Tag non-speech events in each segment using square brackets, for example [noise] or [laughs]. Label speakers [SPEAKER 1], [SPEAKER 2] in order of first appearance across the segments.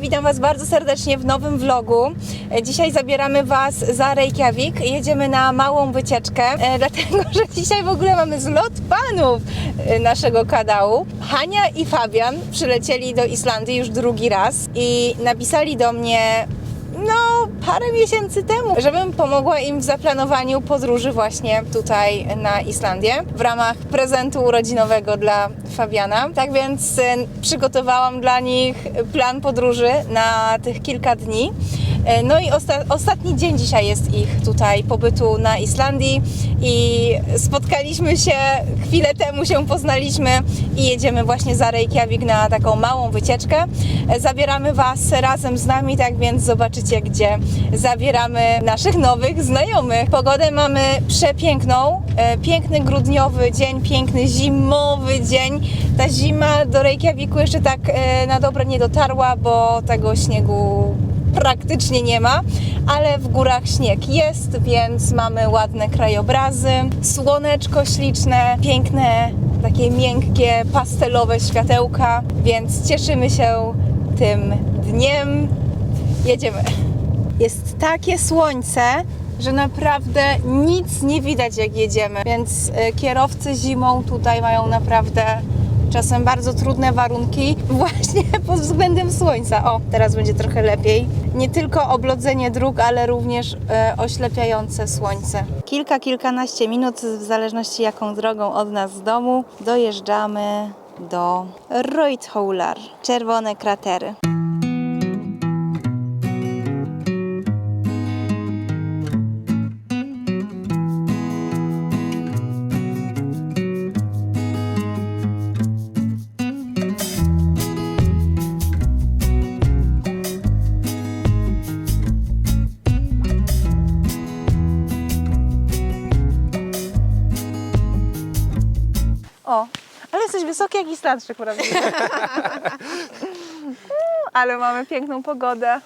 [SPEAKER 1] Witam Was bardzo serdecznie w nowym vlogu. E, Dzisiaj zabieramy Was za Reykjavik. Jedziemy na małą wycieczkę, e, [laughs] dlatego że dzisiaj w ogóle mamy zlot panów e, naszego kanału. Hania i Fabian przylecieli do Islandii już drugi raz i napisali do mnie no, parę miesięcy temu, żebym pomogła im w zaplanowaniu podróży właśnie tutaj na Islandię w ramach prezentu urodzinowego dla Fabiana. Tak więc e, przygotowałam dla nich plan podróży na tych kilka dni. E, No i osta- ostatni dzień dzisiaj jest ich tutaj pobytu na Islandii i spotkaliśmy się, chwilę temu się poznaliśmy i jedziemy właśnie za Reykjavik na taką małą wycieczkę. E, Zabieramy Was razem z nami, tak więc zobaczycie, gdzie zabieramy naszych nowych znajomych. Pogodę mamy przepiękną, e, piękny grudniowy dzień, piękny zimowy dzień. Ta zima do Reykjaviku jeszcze tak na dobre nie dotarła, bo tego śniegu praktycznie nie ma, ale w górach śnieg jest, więc mamy ładne krajobrazy, słoneczko śliczne, piękne, takie miękkie, pastelowe światełka, więc cieszymy się tym dniem. Jedziemy. Jest takie słońce, że naprawdę nic nie widać jak jedziemy, więc e, kierowcy zimą tutaj mają naprawdę czasem bardzo trudne warunki [laughs] właśnie pod względem słońca. O, teraz będzie trochę lepiej. Nie tylko oblodzenie dróg, ale również e, oślepiające słońce. Kilka, kilkanaście minut, w zależności jaką drogą od nas z domu, dojeżdżamy do Roithoular, czerwone kratery. Jak Islandczyk, prawda? ale mamy piękną pogodę.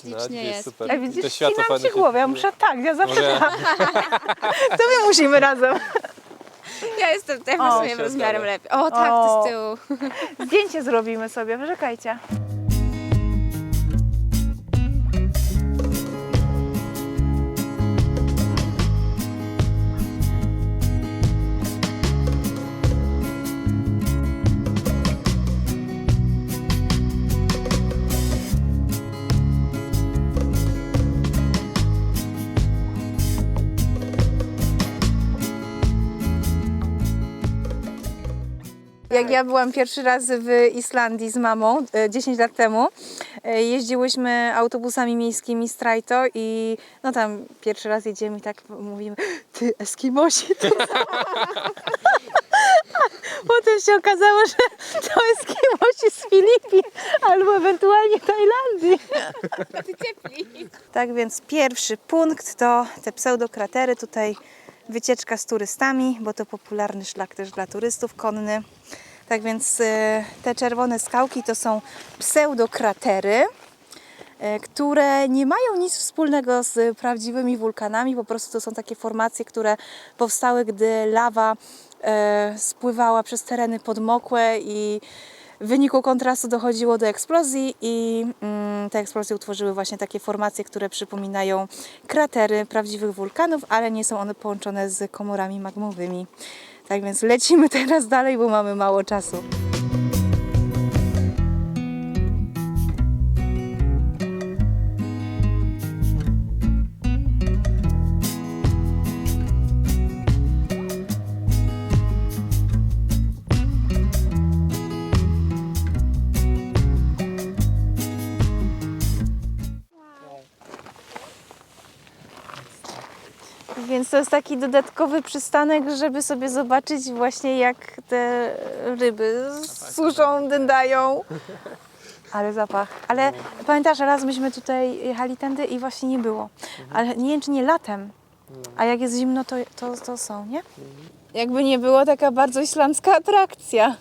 [SPEAKER 2] Ślicznie jest.
[SPEAKER 3] Super.
[SPEAKER 1] A
[SPEAKER 3] I
[SPEAKER 1] widzisz,
[SPEAKER 3] to światło
[SPEAKER 1] ścinam ci głowę, ja muszę tak, ja zawsze
[SPEAKER 3] Może-
[SPEAKER 1] tak. To my musimy razem.
[SPEAKER 2] Ja jestem tutaj
[SPEAKER 1] O,
[SPEAKER 3] się
[SPEAKER 2] rozmiarem lepiej. O tak,
[SPEAKER 1] O.
[SPEAKER 2] to z tyłu.
[SPEAKER 1] Zdjęcie zrobimy sobie, wyrzekajcie. Jak ja byłam pierwszy raz w Islandii z mamą e, 10 lat temu, e, jeździłyśmy autobusami miejskimi z Trajto i no tam pierwszy raz jedziemy i tak mówimy, [gasps] ty Eskimosi są. [laughs] Potem się okazało, że to Eskimosi z Filipin albo ewentualnie Tajlandii. [laughs]
[SPEAKER 2] Ty.
[SPEAKER 1] Tak więc pierwszy punkt to te pseudokratery, tutaj wycieczka z turystami, bo to popularny szlak też dla turystów konny. Tak więc e, te czerwone skałki to są pseudokratery, e, które nie mają nic wspólnego z prawdziwymi wulkanami, po prostu to są takie formacje, które powstały, gdy lawa e, spływała przez tereny podmokłe i w wyniku kontrastu dochodziło do eksplozji i mm, te eksplozje utworzyły właśnie takie formacje, które przypominają kratery prawdziwych wulkanów, ale nie są one połączone z komorami magmowymi. Tak więc lecimy [laughs] teraz dalej, bo mamy mało czasu. Jest taki dodatkowy przystanek, żeby sobie zobaczyć właśnie jak te ryby suszą, dędają. Ale zapach. Ale pamiętasz, raz myśmy tutaj jechali tędy i właśnie nie było. Ale nie wiem, czy nie latem. A jak jest zimno, to, to, to są, nie? Jakby nie było taka bardzo islandzka atrakcja.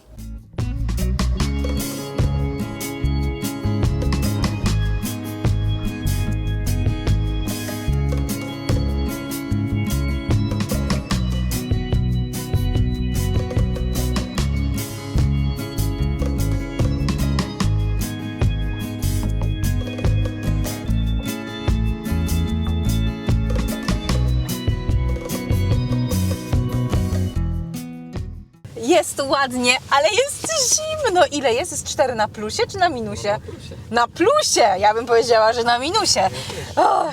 [SPEAKER 1] Jest ładnie, ale jest zimno. Ile jest? Jest 4 na plusie czy na minusie? Na plusie! Ja bym powiedziała, że na minusie. O,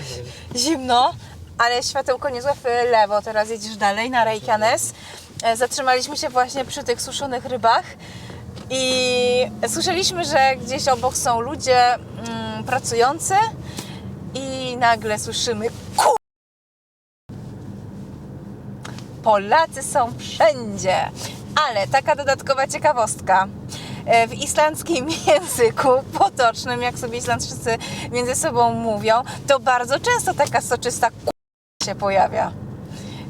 [SPEAKER 1] zimno, ale światełko niezłe w lewo. Teraz jedziesz dalej na Reykjanes. E, Zatrzymaliśmy się właśnie przy tych suszonych rybach i słyszeliśmy, że gdzieś obok są ludzie mm, pracujący i nagle słyszymy ku... Polacy są wszędzie. Ale taka dodatkowa ciekawostka. E, W islandzkim [laughs] języku potocznym, jak sobie Islandczycy między sobą mówią, to bardzo często taka soczysta się pojawia.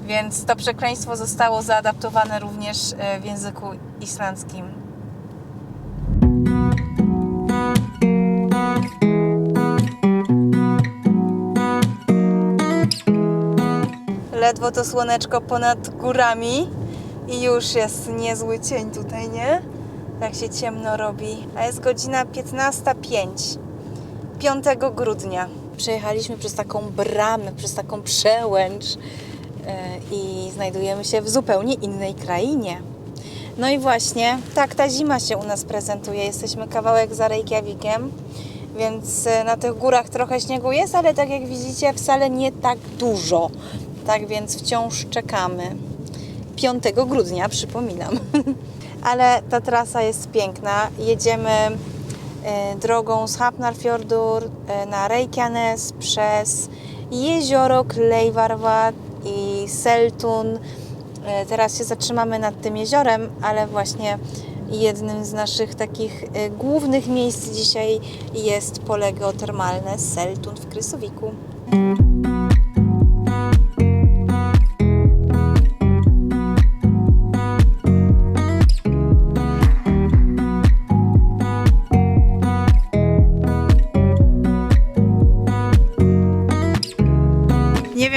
[SPEAKER 1] Więc to przekleństwo zostało zaadaptowane również e, w języku islandzkim. Ledwo to słoneczko ponad górami i już jest niezły cień tutaj, nie? Tak się ciemno robi. A jest godzina 15.05. 5 grudnia. Przejechaliśmy przez taką bramę, przez taką przełęcz e, i znajdujemy się w zupełnie innej krainie. No i właśnie tak ta zima się u nas prezentuje. Jesteśmy kawałek za Reykjavikiem, więc e, na tych górach trochę śniegu jest, ale tak jak widzicie wcale nie tak dużo. Tak więc wciąż czekamy. 5 grudnia, przypominam. [laughs] Ale ta trasa jest piękna. Jedziemy e, drogą z Hafnarfjordur e, na Reykjanes przez jezioro Kleivarvat i Seltun. E, Teraz się zatrzymamy nad tym jeziorem, ale właśnie jednym z naszych takich głównych miejsc dzisiaj jest pole geotermalne Seltun w Krysowiku.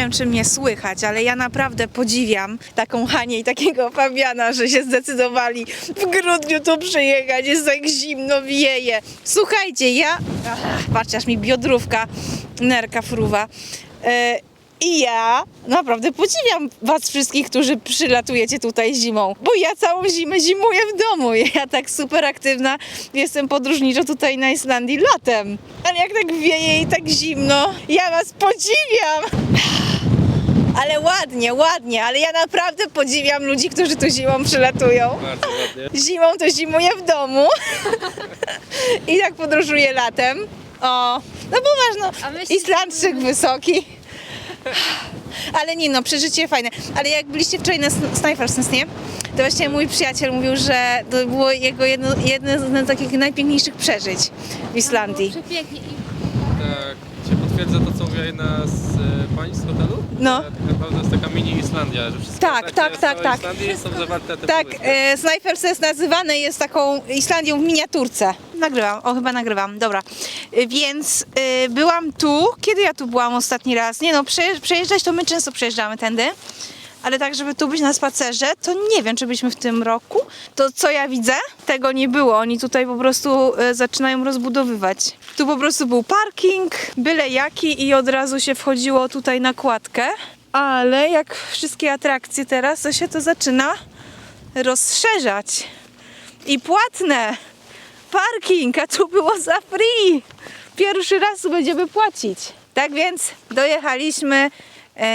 [SPEAKER 1] Wiem, czy mnie słychać, ale ja naprawdę podziwiam taką Hanię i takiego Fabiana, że się zdecydowali w grudniu tu przyjechać. Jest tak zimno, wieje. Słuchajcie, ja... Ach, patrzcie, aż mi biodrówka nerka fruwa. E, I ja naprawdę podziwiam Was wszystkich, którzy przylatujecie tutaj zimą, bo ja całą zimę zimuję w domu. [laughs] Ja tak super aktywna jestem podróżniczo tutaj na Islandii latem. Ale jak tak wieje i tak zimno, ja Was podziwiam! Ale ładnie, ładnie, ale ja naprawdę podziwiam ludzi, którzy tu zimą przylatują.
[SPEAKER 3] Bardzo ładnie.
[SPEAKER 1] Zimą to zimuję w domu i tak podróżuję latem. O, no bo masz
[SPEAKER 2] A
[SPEAKER 1] no,
[SPEAKER 2] my się
[SPEAKER 1] Islandczyk wysoki. Ale nie no, przeżycie fajne. Ale jak byliście wczoraj na Snajfarsens, nie? To właśnie mój przyjaciel mówił, że to było jego jedno, jedno z takich najpiękniejszych przeżyć w Islandii.
[SPEAKER 2] Przepięknie. I
[SPEAKER 3] Tak, potwierdza to, co mówiła jedna z e, pań z hotelu?
[SPEAKER 1] No.
[SPEAKER 3] Że Tak naprawdę to jest taka mini Islandia, że wszystkie
[SPEAKER 1] Tak,
[SPEAKER 3] atrakcje
[SPEAKER 1] tak, tak,
[SPEAKER 3] całej
[SPEAKER 1] tak.
[SPEAKER 3] Islandii są zawarte tym
[SPEAKER 1] Tak, e, Snajfers nazywany jest taką Islandią w miniaturce. Nagrywam, o chyba nagrywam, dobra. E, Więc e, byłam tu, kiedy ja tu byłam ostatni raz? Nie no, przejeżdż- przejeżdżać to my często przejeżdżamy tędy. Ale tak, żeby tu być na spacerze, to nie wiem, czy byliśmy w tym roku. To co ja widzę, tego nie było. Oni tutaj po prostu e, zaczynają rozbudowywać. Tu po prostu był parking, byle jaki i od razu się wchodziło tutaj na kładkę. Ale jak wszystkie atrakcje teraz, to się to zaczyna rozszerzać. I płatne. Parking, a tu było za free. Pierwszy raz będziemy płacić. Tak więc dojechaliśmy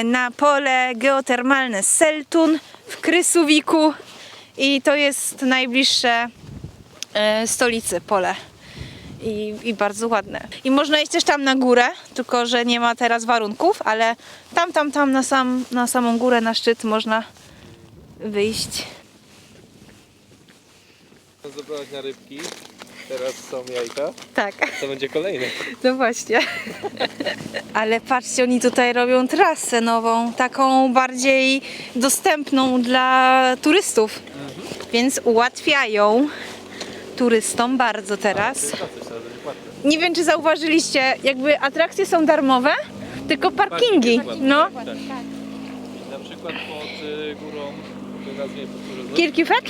[SPEAKER 1] na pole geotermalne Seltun w Krysuwiku i to jest najbliższe e, stolicy pole. I, I bardzo ładne. I można iść też tam na górę, tylko że nie ma teraz warunków, ale tam, tam, tam na, sam, na samą górę, na szczyt można wyjść.
[SPEAKER 3] Zabrać na rybki, teraz są jajka,
[SPEAKER 1] Tak.
[SPEAKER 3] to będzie kolejne.
[SPEAKER 1] No właśnie. Ale patrzcie, oni tutaj robią trasę nową, taką bardziej dostępną dla turystów. Więc ułatwiają turystom bardzo teraz. Nie wiem, czy zauważyliście, jakby atrakcje są darmowe, tylko parkingi.
[SPEAKER 3] Parking
[SPEAKER 1] No.
[SPEAKER 3] tak. Na przykład pod y, górą, nazwie powtórzę,
[SPEAKER 1] Kirkifet?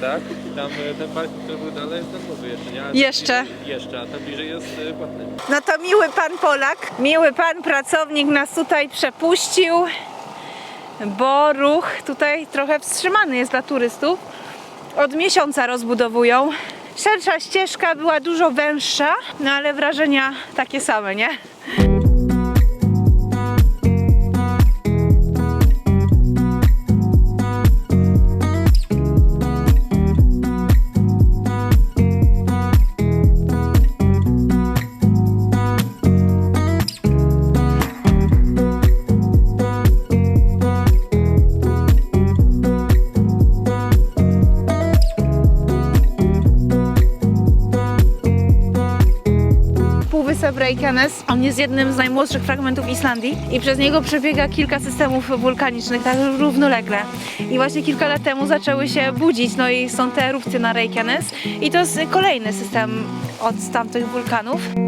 [SPEAKER 3] Tak, tam y, ten parking, który był dalej jest darmowy jeszcze, nie? A tam
[SPEAKER 1] Jeszcze.
[SPEAKER 3] Bliżej, jeszcze, a tam bliżej jest y, płatny.
[SPEAKER 1] No to miły pan Polak, miły pan pracownik nas tutaj przepuścił, bo ruch tutaj trochę wstrzymany jest dla turystów, od miesiąca rozbudowują. Szersza ścieżka była dużo węższa, no ale wrażenia takie same, nie? Reykjanes, on jest jednym z najmłodszych fragmentów Islandii i przez niego przebiega kilka systemów wulkanicznych, tak równolegle. I właśnie kilka lat temu zaczęły się budzić, no i są te erupcje na Reykjanes i to jest kolejny system od tamtych wulkanów.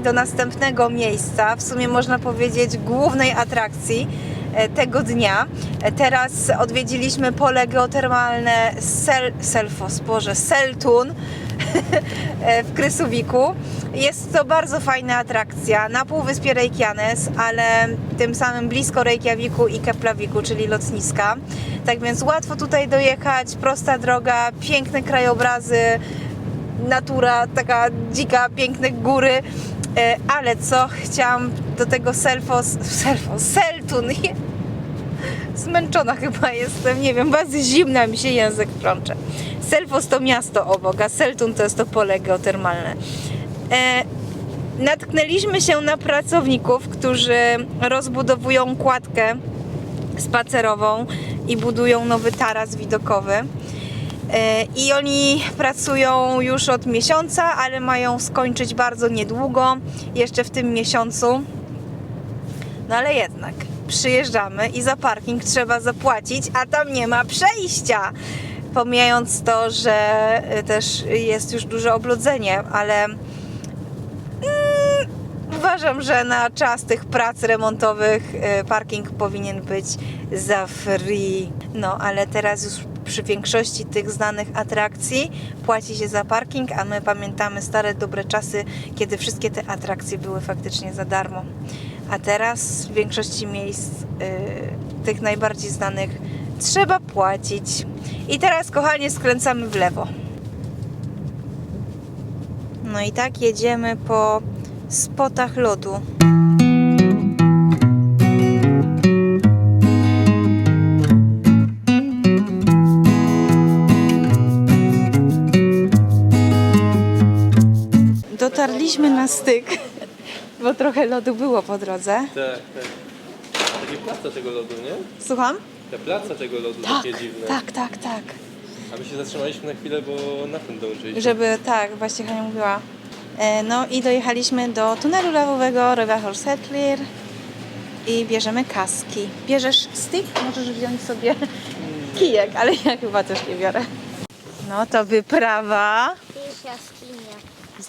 [SPEAKER 1] Do następnego miejsca, w sumie można powiedzieć głównej atrakcji e, tego dnia. E, Teraz odwiedziliśmy pole geotermalne Sel, Selfos, Seltun [laughs] e, w Krysuwiku. Jest to bardzo fajna atrakcja na półwyspie Reykjanes, ale tym samym blisko Reykjaviku i Keplaviku, czyli lotniska. Tak więc łatwo tutaj dojechać, prosta droga, piękne krajobrazy, natura taka dzika, piękne góry. E, Ale co chciałam do tego Selfos, Selfos, Seltun. Zmęczona chyba jestem, nie wiem, bardzo zimna mi się język plącze. Selfos to miasto obok, a Seltun to jest to pole geotermalne. E, natknęliśmy się na pracowników, którzy rozbudowują kładkę spacerową i budują nowy taras widokowy. E, I oni pracują już od miesiąca, ale mają skończyć bardzo niedługo, jeszcze w tym miesiącu. No ale jednak przyjeżdżamy i za parking trzeba zapłacić, a tam nie ma przejścia. Pomijając to, że e, też jest już duże oblodzenie, ale mm, uważam, że na czas tych prac remontowych e, parking powinien być za free. No ale teraz już przy większości tych znanych atrakcji płaci się za parking, a my pamiętamy stare dobre czasy, kiedy wszystkie te atrakcje były faktycznie za darmo. A teraz w większości miejsc y, tych najbardziej znanych trzeba płacić. I teraz, kochanie, skręcamy w lewo. No i tak jedziemy po spotach lodu. Dotarliśmy na styk, bo trochę lodu było po drodze.
[SPEAKER 3] Tak, tak. Takie place tego lodu, nie?
[SPEAKER 1] Słucham?
[SPEAKER 3] Te place tego lodu
[SPEAKER 1] Tak,
[SPEAKER 3] takie dziwne.
[SPEAKER 1] tak, tak, tak.
[SPEAKER 3] A my się zatrzymaliśmy na chwilę, bo na tym dołączyliśmy.
[SPEAKER 1] Żeby, tak, właśnie Hania mówiła. E, No i dojechaliśmy do tunelu lawowego Röverhol Settler i bierzemy kaski. Bierzesz stick? Możesz wziąć sobie kijek, ale ja chyba też nie biorę. No to wyprawa.
[SPEAKER 2] Jaskinia.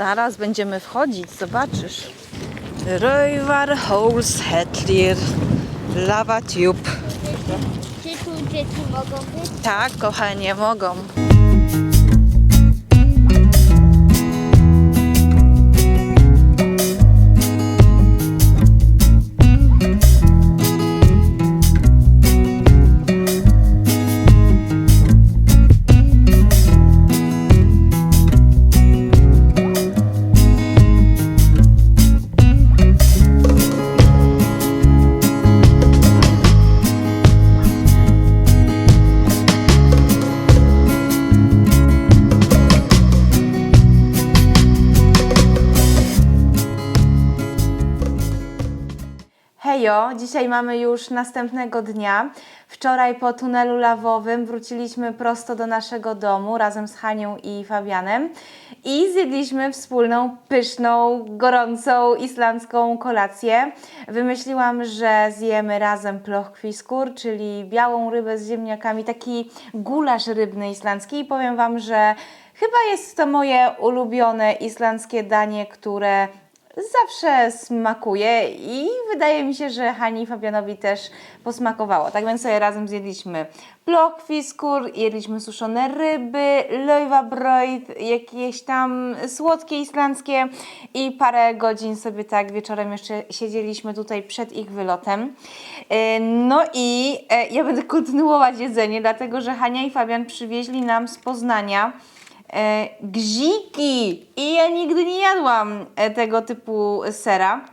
[SPEAKER 1] Zaraz będziemy wchodzić, zobaczysz. Röverhol Settler Lava Tube.
[SPEAKER 2] Czy tu dzieci mogą być?
[SPEAKER 1] Tak, kochanie, mogą. Mamy już następnego dnia. Wczoraj po tunelu lawowym wróciliśmy prosto do naszego domu razem z Hanią i Fabianem i zjedliśmy wspólną, pyszną, gorącą islandzką kolację. Wymyśliłam, że zjemy razem plochkwiskur, czyli białą rybę z ziemniakami, taki gulasz rybny islandzki i powiem Wam, że chyba jest to moje ulubione islandzkie danie, które zawsze smakuje i wydaje mi się, że Hani i Fabianowi też posmakowało. Tak więc sobie razem zjedliśmy plokwiskur, jedliśmy suszone ryby, löjwabröjd, jakieś tam słodkie islandzkie i parę godzin sobie tak wieczorem jeszcze siedzieliśmy tutaj przed ich wylotem. E, No i e, ja będę kontynuować jedzenie, dlatego że Hania i Fabian przywieźli nam z Poznania gziki i ja nigdy nie jadłam e, tego typu sera.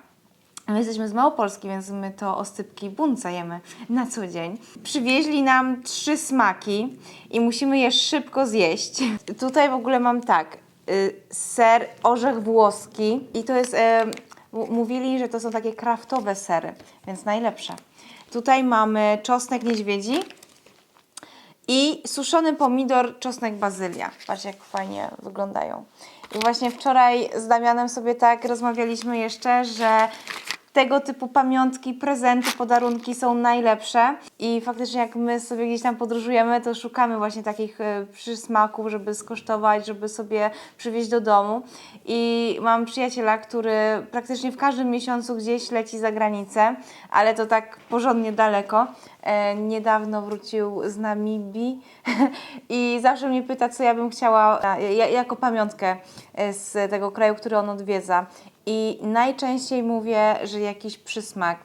[SPEAKER 1] My jesteśmy z Małopolski, więc my to ostypki bunca jemy na co dzień. Przywieźli nam trzy smaki i musimy je szybko zjeść. Tutaj w ogóle mam tak, y, ser orzech włoski i to jest, e, mówili, że to są takie kraftowe sery, więc najlepsze. Tutaj mamy czosnek niedźwiedzi, i suszony pomidor, czosnek, bazylia. Patrzcie, jak fajnie wyglądają. I właśnie wczoraj z Damianem sobie tak rozmawialiśmy jeszcze, że tego typu pamiątki, prezenty, podarunki są najlepsze i faktycznie jak my sobie gdzieś tam podróżujemy, to szukamy właśnie takich e, przysmaków, żeby skosztować, żeby sobie przywieźć do domu i mam przyjaciela, który praktycznie w każdym miesiącu gdzieś leci za granicę, ale to tak porządnie daleko. E, niedawno wrócił z Namibii [laughs] i zawsze mnie pyta, co ja bym chciała ja, jako pamiątkę e, z tego kraju, który on odwiedza. I najczęściej mówię, że jakiś przysmak.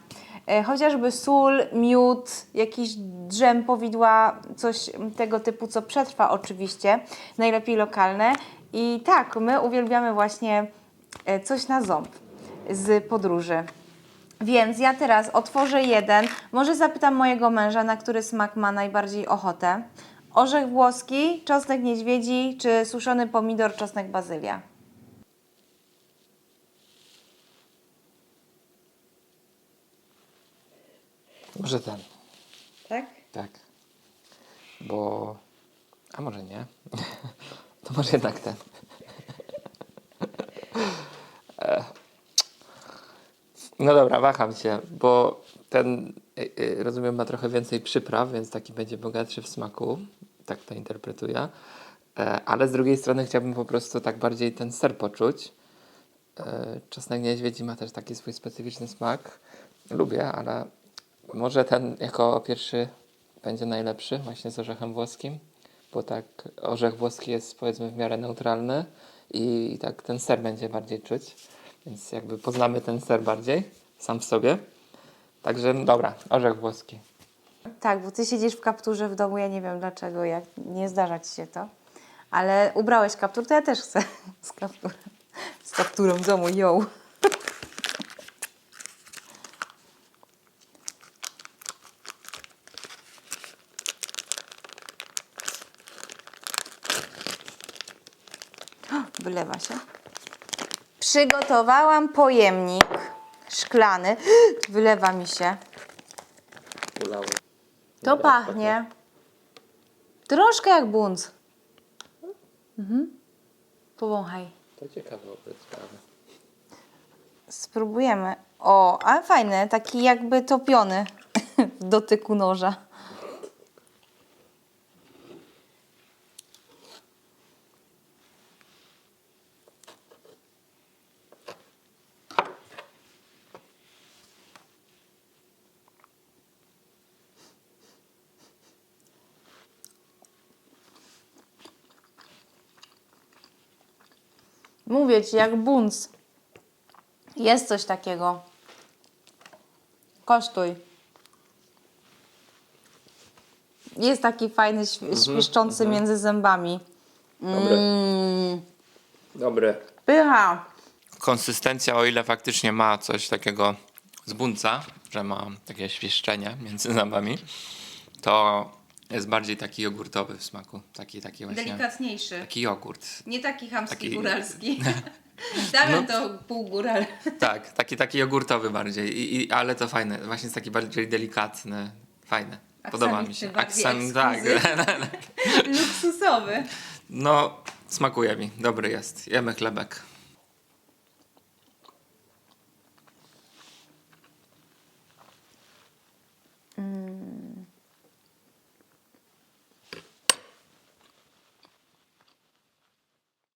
[SPEAKER 1] E, Chociażby sól, miód, jakiś drzem powidła, coś tego typu, co przetrwa oczywiście, najlepiej lokalne. I tak, my uwielbiamy właśnie e, coś na ząb z podróży. Więc ja teraz otworzę jeden. Może zapytam mojego męża, na który smak ma najbardziej ochotę. Orzech włoski, czosnek niedźwiedzi, czy suszony pomidor, czosnek bazylia?
[SPEAKER 4] Może ten,
[SPEAKER 1] Tak?
[SPEAKER 4] tak. Bo. A może nie? [laughs] To może jednak ten. [laughs] E. No dobra, waham się, bo ten, y, y, rozumiem, ma trochę więcej przypraw, więc taki będzie bogatszy w smaku. Tak to interpretuję. E, Ale z drugiej strony chciałbym po prostu tak bardziej ten ser poczuć. E, Czosnek niedźwiedzi ma też taki swój specyficzny smak. Lubię, ale może ten jako pierwszy będzie najlepszy, właśnie z orzechem włoskim, bo tak orzech włoski jest powiedzmy w miarę neutralny i tak ten ser będzie bardziej czuć, więc jakby poznamy ten ser bardziej sam w sobie. Także dobra, orzech włoski.
[SPEAKER 1] Tak, bo ty siedzisz w kapturze w domu, ja nie wiem dlaczego, jak nie zdarza ci się to. Ale ubrałeś kaptur, to ja też chcę [laughs] z kapturem. Z kapturą w domu, ją. Się. Przygotowałam pojemnik szklany. [gasps] Wylewa mi się. To pachnie. Troszkę jak bunc. Mhm. Powąchaj.
[SPEAKER 4] To ciekawe sprawy.
[SPEAKER 1] Spróbujemy. O, ale fajny, taki jakby topiony [laughs] w dotyku noża. Mówię ci, jak bunc. Jest coś takiego. Kosztuj. Jest taki fajny, św- świszczący między zębami.
[SPEAKER 4] Dobre.
[SPEAKER 1] Mm,
[SPEAKER 4] Dobre.
[SPEAKER 1] pycha.
[SPEAKER 4] Konsystencja, o ile faktycznie ma coś takiego z bunca, że ma takie świeszczenie między zębami, to jest bardziej taki jogurtowy w smaku. Taki, taki właśnie.
[SPEAKER 1] Delikatniejszy.
[SPEAKER 4] Taki jogurt.
[SPEAKER 1] Nie taki chamski
[SPEAKER 4] Taki-
[SPEAKER 1] góralski. [laughs] [laughs] Damian to pół góral.
[SPEAKER 4] Tak, taki, taki jogurtowy bardziej, I, i, ale to fajne, właśnie jest taki bardziej delikatny, fajny. Podoba mi się.
[SPEAKER 1] Bardziej
[SPEAKER 4] tak. [laughs]
[SPEAKER 1] Luksusowy.
[SPEAKER 4] No, smakuje mi, dobry jest. Jemy chlebek.